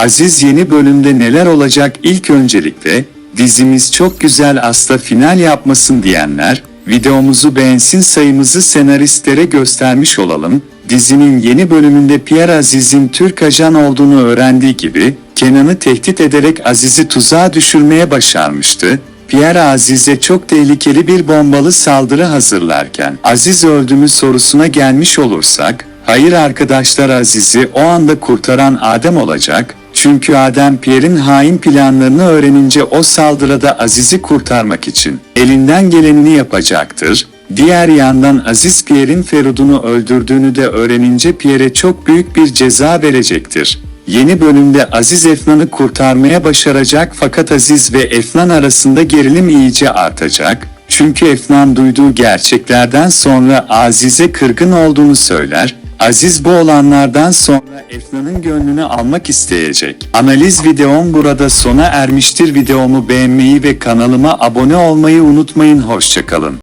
Aziz yeni bölümde neler olacak ilk öncelikle dizimiz çok güzel asla final yapmasın diyenler videomuzu beğensin sayımızı senaristlere göstermiş olalım. Dizinin yeni bölümünde Pierre Aziz'in Türk ajan olduğunu öğrendiği gibi Kenan'ı tehdit ederek Aziz'i tuzağa düşürmeye başarmıştı. Pierre Aziz'e çok tehlikeli bir bombalı saldırı hazırlarken Aziz öldü mü sorusuna gelmiş olursak Hayır arkadaşlar Aziz'i o anda kurtaran Adem olacak. Çünkü Adem Pierre'in hain planlarını öğrenince o saldırıda Aziz'i kurtarmak için elinden gelenini yapacaktır. Diğer yandan Aziz Pierre'in Ferud'unu öldürdüğünü de öğrenince Pierre'e çok büyük bir ceza verecektir. Yeni bölümde Aziz Efnan'ı kurtarmaya başaracak fakat Aziz ve Efnan arasında gerilim iyice artacak. Çünkü Efnan duyduğu gerçeklerden sonra Aziz'e kırgın olduğunu söyler. Aziz bu olanlardan sonra Efnan'ın gönlünü almak isteyecek. Analiz videom burada sona ermiştir. Videomu beğenmeyi ve kanalıma abone olmayı unutmayın. Hoşçakalın.